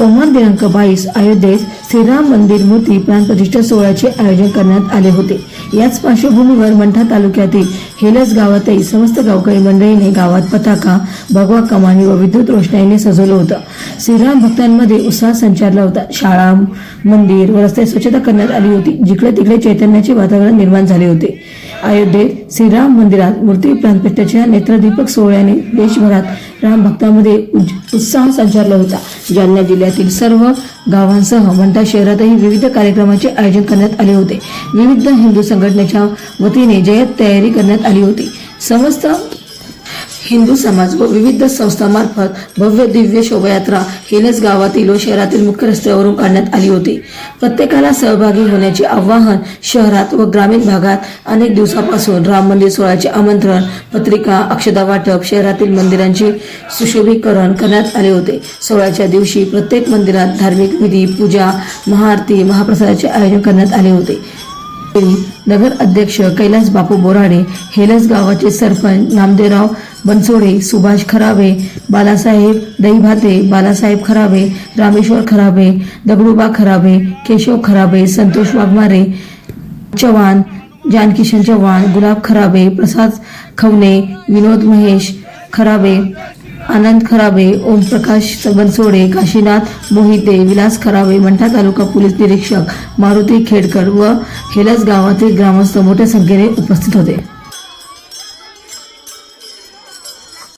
सोमवार दिनांक बावीस अयोध्येत श्रीराम मंदिर मूर्ती प्राणप्रतिष्ठा सोहळ्याचे आयोजन करण्यात आले होते. याच पार्श्वभूमीवर मंठा तालुक्यातील हेलस गावातही समस्त गावकरी मंडळीने गावात पताका भगवा कमानी व विद्युत रोषणाईने सजवलं होतं. श्रीराम भक्तांमध्ये उत्साह संचारला होता शाळा मंदिर व रस्ते स्वच्छता करण्यात आली होती. जिकडे तिकडे चैतन्याचे वातावरण निर्माण झाले होते. अयोध्येत श्रीराम मंदिरात मूर्ती प्राणप्रतिष्ठेच्या नेत्रदीपक सोहळ्याने देशभरात राम भक्तांमध्ये उत्साह संचारला होता. जालना जिल्ह्यातील सर्व गावांसह मंठा शहरातही विविध कार्यक्रमाचे आयोजन करण्यात आले होते. विविध हिंदू संघटनेच्या वतीने जयत तयारी करण्यात आली होती. समस्त हिंदू समाज व विविध संस्थांमार्फत भव्य दिव्य शोभायात्रा हेलस गावातील व शहरातील मुख्य रस्त्यावरून काढण्यात आली होती. प्रत्येकाला सहभागी होण्याचे आवाहन शहरात व ग्रामीण भागात अनेक दिवसापासून राम मंदिर सोहळ्याचे आमंत्रण पत्रिका अक्षदा वाटप शहरातील मंदिरांचे सुशोभीकरण करण्यात आले होते. सोहळ्याच्या दिवशी प्रत्येक मंदिरात धार्मिक विधी पूजा महाआरती महाप्रसादाचे आयोजन करण्यात आले होते. नगर अध्यक्ष कैलास बापू बोराडे हेलस गावाचे सरपंच नामदेवराव बनसोडे सुभाष खराबे बालासाहेब दहीभाते बालासाहेब खराबे रामेश्वर खराबे दगडूबा खराबे केशव खराबे संतोष वाघमारे चव्हाण जानकिशन चव्हाण गुलाब खराबे प्रसाद खवणे विनोद महेश खराबे आनंद खराबे ओमप्रकाश बनसोडे काशीनाथ मोहिते विलास खराबे मंठा तालुका पोलीस निरीक्षक मारुती खेडकर व हेलस गावातील ग्रामस्थ मोठ्या संख्येने उपस्थित होते.